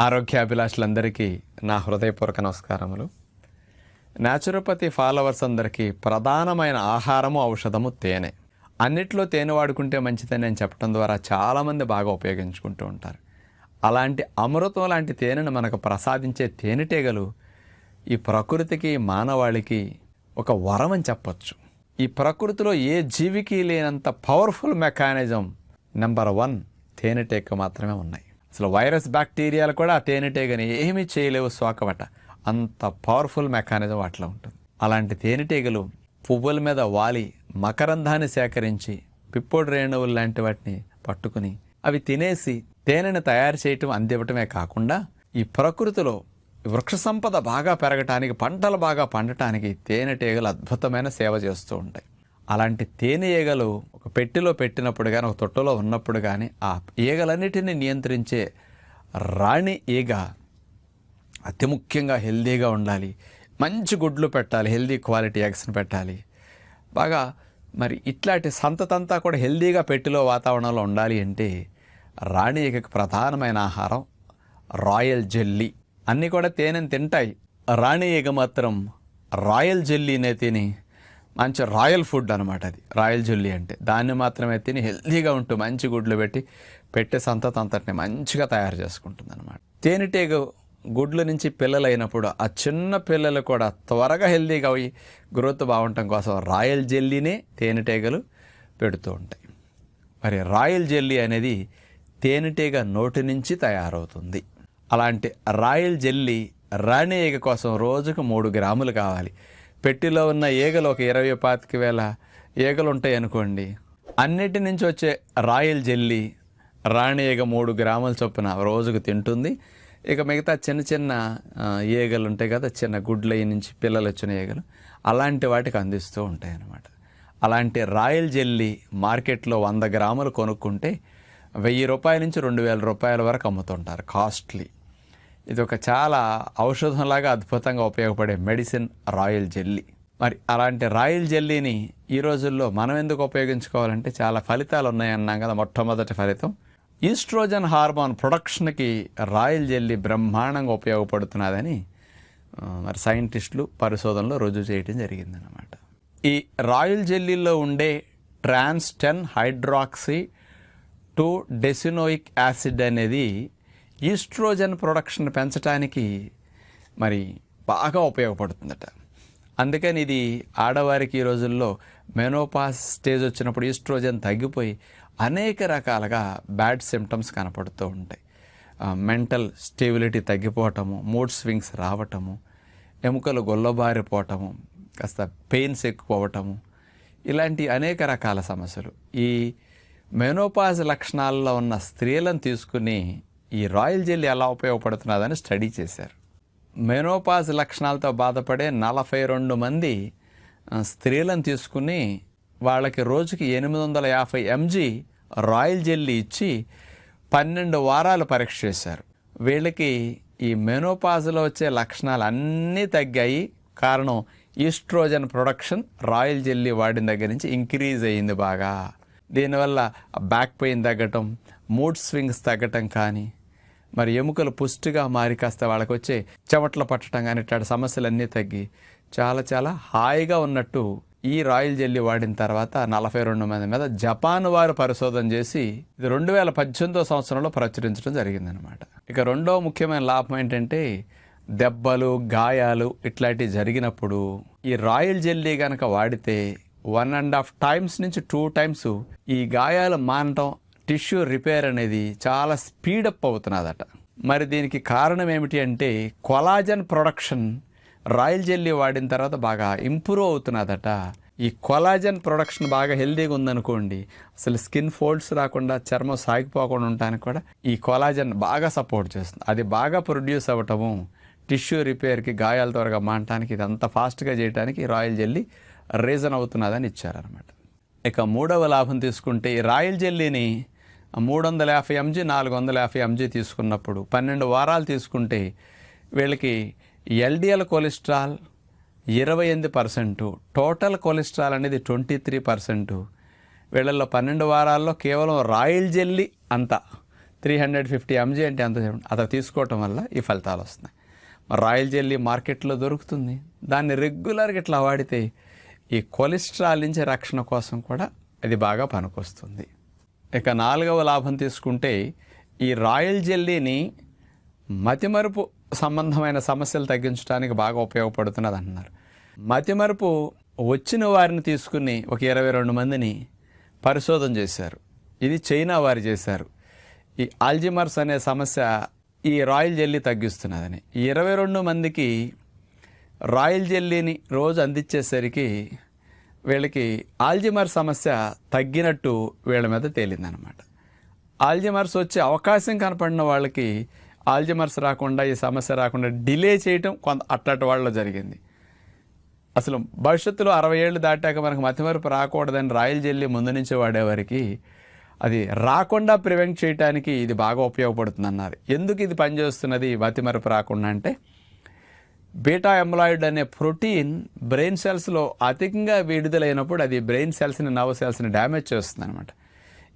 ఆరోగ్యాభిలాషులందరికీ నా హృదయపూర్వక నమస్కారములు. న్యాచురోపతి ఫాలోవర్స్ అందరికీ ప్రధానమైన ఆహారము ఔషధము తేనె. అన్నిట్లో తేనె వాడుకుంటే మంచిదని నేను చెప్పడం ద్వారా చాలామంది బాగా ఉపయోగించుకుంటూ ఉంటారు. అలాంటి అమృతం లాంటి తేనెను మనకు ప్రసాదించే తేనెటీగలు ఈ ప్రకృతికి మానవాళికి ఒక వరం అని చెప్పచ్చు. ఈ ప్రకృతిలో ఏ జీవికి లేనంత పవర్ఫుల్ మెకానిజం నెంబర్ వన్ తేనెటీగ మాత్రమే ఉన్నాయి. అసలు వైరస్ బ్యాక్టీరియాలు కూడా తేనెటీగని ఏమీ చేయలేవు సోకవట అంత పవర్ఫుల్ మెకానిజం అట్లా ఉంటుంది. అలాంటి తేనెటీగలు పువ్వుల మీద వాలి మకరంధాన్ని సేకరించి పిప్పోడు రేణువులు లాంటి వాటిని పట్టుకుని అవి తినేసి తేనెను తయారు చేయటం అందివ్వటమే కాకుండా ఈ ప్రకృతిలో వృక్ష సంపద బాగా పెరగటానికి పంటలు బాగా పండటానికి తేనెటీగలు అద్భుతమైన సేవ చేస్తూ ఉంటాయి. అలాంటి తేనె ఈగలు ఒక పెట్టెలో పెట్టినప్పుడు కానీ ఒక తొట్టలో ఉన్నప్పుడు కానీ ఆ ఈగలన్నిటిని నియంత్రించే రాణి ఈగ అతి ముఖ్యంగా హెల్దీగా ఉండాలి. మంచి గుడ్లు పెట్టాలి హెల్దీ క్వాలిటీ ఎగ్స్ని పెట్టాలి. బాగా మరి ఇట్లాంటి సంతతంతా కూడా హెల్దీగా పెట్టిలో వాతావరణంలో ఉండాలి అంటే రాణి ఈగకి ప్రధానమైన ఆహారం రాయల్ జెల్లీ. అన్నీ కూడా తేనెని తింటాయి. రాణి ఈగ మాత్రం రాయల్ జెల్లీనే తిని మంచి రాయల్ ఫుడ్ అనమాట అది. రాయల్ జెల్లీ అంటే. దాన్ని మాత్రమే తిని హెల్తీగా ఉంటూ మంచి గుడ్లు పెట్టి పెట్టే సంతతి అంతటిని మంచిగా తయారు చేసుకుంటుంది అనమాట తేనెటీగ గుడ్ల నుంచి పిల్లలైనప్పుడు ఆ చిన్న పిల్లలు కూడా త్వరగా హెల్దీగా అయ్యి గ్రోత్ బాగుండటం కోసం రాయల్ జెల్లీనే తేనెటీగలు పెడుతూ ఉంటాయి. మరి రాయల్ జెల్లీ అనేది తేనెటీగ నోటి నుంచి తయారవుతుంది. అలాంటి రాయల్ జెల్లీ రాణి ఈగ కోసం రోజుకు మూడు గ్రాములు కావాలి. పెట్టిలో ఉన్న ఈగలు ఒక ఇరవై పాతిక వేల ఈగలు ఉంటాయి అనుకోండి. అన్నిటి నుంచి వచ్చే రాయల్ జెల్లీ రాణి ఈగ మూడు గ్రాముల చొప్పున రోజుకు తింటుంది. ఇక మిగతా చిన్న చిన్న ఈగలు ఉంటాయి కదా చిన్న గుడ్ల నుంచి పిల్లలు వచ్చిన ఈగలు అలాంటి వాటికి అందిస్తూ ఉంటాయి అన్నమాట. అలాంటి రాయల్ జెల్లీ మార్కెట్లో వంద గ్రాములు కొనుక్కుంటే వెయ్యి రూపాయల నుంచి రెండు వేల రూపాయల వరకు అమ్ముతుంటారు కాస్ట్లీ. ఇది ఒక చాలా ఔషధంలాగా అద్భుతంగా ఉపయోగపడే మెడిసిన్ రాయల్ జెల్లీ. మరి అలాంటి రాయల్ జెల్లీని ఈ రోజుల్లో మనం ఎందుకు ఉపయోగించుకోవాలంటే చాలా ఫలితాలు ఉన్నాయన్నాం కదా మొట్టమొదటి ఫలితం. ఈస్ట్రోజన్ హార్మోన్ ప్రొడక్షన్కి రాయల్ జెల్లీ బ్రహ్మాండంగా ఉపయోగపడుతున్నదని మరి సైంటిస్టులు పరిశోధనలో రుజువు చేయడం జరిగిందనమాట ఈ రాయల్ జెల్లీలో ఉండే trans ten hydroxy two decenoic acid అనేది ఈస్ట్రోజన్ ప్రొడక్షన్ పెంచడానికి మరి బాగా ఉపయోగపడుతుందట. అందుకని ఇది ఆడవారికి ఈ రోజుల్లో మెనోపాస్ స్టేజ్ వచ్చినప్పుడు ఈస్ట్రోజన్ తగ్గిపోయి అనేక రకాలుగా బ్యాడ్ సిమ్టమ్స్ కనపడుతూ ఉంటాయి. మెంటల్ స్టెబిలిటీ తగ్గిపోవటము మూడ్ స్వింగ్స్ రావటము ఎముకలు గొల్లబారిపోవటము కాస్త పెయిన్స్ ఎక్కువ అవ్వటము ఇలాంటి అనేక రకాల సమస్యలు. ఈ మెనోపాజ్ లక్షణాల్లో ఉన్న స్త్రీలను తీసుకుని ఈ రాయల్ జెల్లీ ఎలా ఉపయోగపడుతున్నదని స్టడీ చేశారు. మెనోపాజ్ లక్షణాలతో బాధపడే నలభై రెండు మంది స్త్రీలను తీసుకుని వాళ్ళకి రోజుకి ఎనిమిది వందల యాభై ఎంజీ రాయల్ జెల్లీ ఇచ్చి పన్నెండు వారాలు పరీక్ష చేశారు. వీళ్ళకి ఈ మెనోపాజ్లో వచ్చే లక్షణాలు అన్నీ తగ్గాయి. కారణం ఈస్ట్రోజన్ ప్రొడక్షన్ రాయల్ జెల్లీ వాడిన దగ్గర నుంచి ఇంక్రీజ్ అయ్యింది బాగా. దీనివల్ల బ్యాక్ పెయిన్ తగ్గటం మూడ్ స్వింగ్స్ తగ్గటం కానీ మరి ఎముకలు పుష్టిగా మారి కాస్త వాళ్ళకి వచ్చే చెమట్లు పట్టడం కానీ ఇట్లాంటి సమస్యలన్నీ తగ్గి చాలా చాలా హాయిగా ఉన్నట్టు ఈ రాయల్ జెల్లీ వాడిన తర్వాత నలభై రెండు మంది మీద జపాన్ వారు పరిశోధన చేసి ఇది రెండు వేల పద్దెనిమిదో సంవత్సరంలో ప్రచురించడం జరిగిందనమాట ఇక రెండో ముఖ్యమైన లాభం ఏంటంటే దెబ్బలు గాయాలు ఇట్లాంటివి జరిగినప్పుడు ఈ రాయల్ జెల్లీ కనుక వాడితే వన్ అండ్ హాఫ్ టైమ్స్ నుంచి టూ టైమ్స్ ఈ గాయాలు మానటం టిష్యూ రిపేర్ అనేది చాలా స్పీడప్ అవుతున్నదట. మరి దీనికి కారణం ఏమిటి అంటే కొలాజన్ ప్రొడక్షన్ రాయల్ జెల్లీ వాడిన తర్వాత బాగా ఇంప్రూవ్ అవుతున్నదట. ఈ కొలాజన్ ప్రొడక్షన్ బాగా హెల్దీగా ఉందనుకోండి అసలు స్కిన్ ఫోల్డ్స్ రాకుండా చర్మం సాగిపోకుండా ఉండడానికి కూడా ఈ కొలాజన్ బాగా సపోర్ట్ చేస్తుంది. అది బాగా ప్రొడ్యూస్ అవ్వటము టిష్యూ రిపేర్కి గాయాల త్వరగా మానటానికి ఇదంతా ఫాస్ట్గా చేయడానికి రాయల్ జెల్లీ రీజన్ అవుతున్నదని ఇచ్చారనమాట ఇక మూడవ లాభం తీసుకుంటే ఈ రాయల్ జెల్లీని మూడు వందల యాభై ఎంజీ నాలుగు వందల యాభై ఎంజీ తీసుకున్నప్పుడు పన్నెండు వారాలు తీసుకుంటే వీళ్ళకి ఎల్డిఎల్ కొలెస్ట్రాల్ ఇరవై ఎనిమిది పర్సెంటు టోటల్ కొలెస్ట్రాల్ అనేది ట్వంటీ త్రీ పర్సెంటు. వీళ్ళల్లో పన్నెండు వారాల్లో కేవలం రాయల్ జెల్లీ అంత త్రీ హండ్రెడ్ ఫిఫ్టీ ఎంజీ అంటే అంత చెప్పండి. అతను తీసుకోవటం వల్ల ఈ ఫలితాలు వస్తున్నాయి. రాయల్ జెల్లీ మార్కెట్లో దొరుకుతుంది. దాన్ని రెగ్యులర్గా ఇట్లా వాడితే ఈ కొలెస్ట్రాల్ నుంచి రక్షణ కోసం కూడా అది బాగా పనికొస్తుంది. ఇక నాలుగవ లాభం తీసుకుంటే ఈ రాయల్ జెల్లీని మతిమరుపు సంబంధమైన సమస్యలు తగ్గించడానికి బాగా ఉపయోగపడుతున్నది అంటున్నారు మతిమరుపు వచ్చిన వారిని తీసుకుని ఒక ఇరవై రెండు మందిని పరిశోధన చేశారు. ఇది చైనా వారు చేశారు. ఈ ఆల్జిమర్స్ అనే సమస్య ఈ రాయల్ జెల్లీ తగ్గిస్తున్నదని. ఈ ఇరవై రెండు మందికి రాయల్ జెల్లీని రోజు అందించేసరికి వీళ్ళకి ఆల్జిమర్ సమస్య తగ్గినట్టు వీళ్ళ మీద తేలిందనమాట ఆల్జిమర్స్ వచ్చే అవకాశం కనపడిన వాళ్ళకి ఆల్జిమర్స్ రాకుండా ఈ సమస్య రాకుండా డిలే చేయటం కొంత అట్టటి వాళ్ళలో జరిగింది. అసలు భవిష్యత్తులో అరవై ఏళ్ళు దాటాక మనకు మతిమరుపు రాకూడదని రాయల్ జెల్లీ ముందు నుంచి వాడేవారికి అది రాకుండా ప్రివెంట్ చేయడానికి ఇది బాగా ఉపయోగపడుతుంది అన్నారు ఎందుకు ఇది పనిచేస్తున్నది మతిమరుపు రాకుండా అంటే? బీటా ఎమ్లాయిడ్ అనే ప్రోటీన్ బ్రెయిన్ సెల్స్లో అధికంగా విడుదలైనప్పుడు అది బ్రెయిన్ సెల్స్ని నర్వ్ సెల్స్ని డ్యామేజ్ చేస్తుంది అనమాట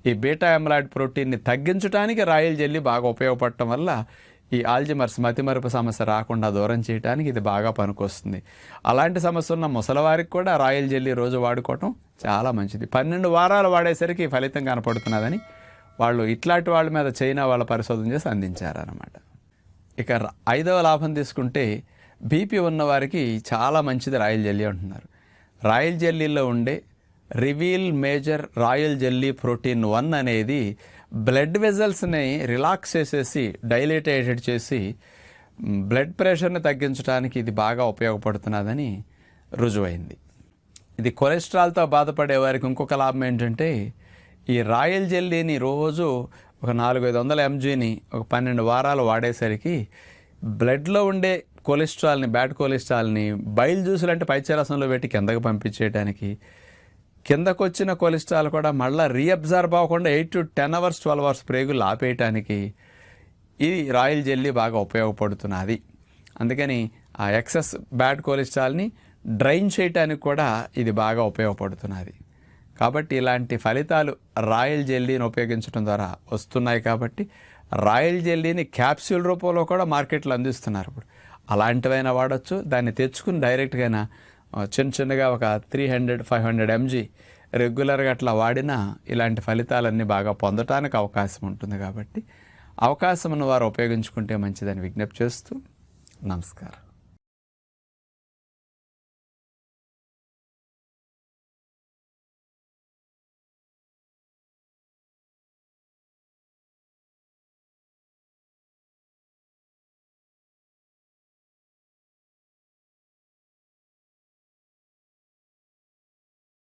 ఈ బీటా ఎమ్లాయిడ్ ప్రోటీన్ని తగ్గించడానికి రాయల్ జెల్లీ బాగా ఉపయోగపడటం వల్ల ఈ ఆల్జిమర్స్ మతిమరుపు సమస్య రాకుండా దూరం చేయడానికి ఇది బాగా పనికొస్తుంది. అలాంటి సమస్య ఉన్న ముసలివారికి కూడా రాయల్ జెల్లీ రోజు వాడుకోవటం చాలా మంచిది. పన్నెండు వారాలు వాడేసరికి ఫలితం కనపడుతున్నదని వాళ్ళు ఇట్లాంటి వాళ్ళ మీద చైనా వాళ్ళ పరిశోధన చేసి అందించారనమాట ఇక ఐదవ లాభం తీసుకుంటే బీపీ ఉన్నవారికి చాలా మంచిది రాయల్ జెల్లీ అంటున్నారు. రాయల్ జెల్లీలో ఉండే reveal major royal jelly protein one అనేది బ్లడ్ వెజల్స్ని రిలాక్స్ చేసేసి డైలేటేటెడ్ చేసి బ్లడ్ ప్రెషర్ని తగ్గించడానికి ఇది బాగా ఉపయోగపడుతున్నదని రుజువైంది. ఇది కొలెస్ట్రాల్తో బాధపడే వారికి ఇంకొక లాభం ఏంటంటే ఈ రాయల్ జెల్లీని రోజు ఒక నాలుగు ఐదు వందల ఎంజీని ఒక పన్నెండు వారాలు వాడేసరికి బ్లడ్లో ఉండే కొలెస్ట్రాల్ని బ్యాడ్ కొలెస్ట్రాల్ని బయలు జ్యూసులు అంటే పైచరసంలో పెట్టి కిందకు పంపించేయడానికి కిందకు వచ్చిన కొలెస్ట్రాల్ కూడా మళ్ళీ రీఅబ్జర్వ్ అవ్వకుండా eight to ten hours twelve hours ప్రేగులు ఆపేయటానికి ఇది రాయల్ జెల్లీ బాగా ఉపయోగపడుతున్నది. అందుకని ఆ ఎక్సెస్ బ్యాడ్ కొలెస్ట్రాల్ని డ్రైన్ చేయటానికి కూడా ఇది బాగా ఉపయోగపడుతున్నది. కాబట్టి ఇలాంటి ఫలితాలు రాయల్ జెల్లీని ఉపయోగించడం ద్వారా వస్తున్నాయి కాబట్టి రాయల్ జెల్లీని క్యాప్సూల్ రూపంలో కూడా మార్కెట్లో అందిస్తున్నారు ఇప్పుడు. అలాంటివైనా వాడచ్చు. దాన్ని తెచ్చుకుని డైరెక్ట్గా చిన్న చిన్నగా ఒక three hundred five hundred mg రెగ్యులర్గా అట్లా వాడినా ఇలాంటి ఫలితాలన్నీ బాగా పొందటానికి అవకాశం ఉంటుంది కాబట్టి అవకాశం ఉన్న వారు ఉపయోగించుకుంటే మంచిదని విజ్ఞప్తి చేస్తూ నమస్కారం.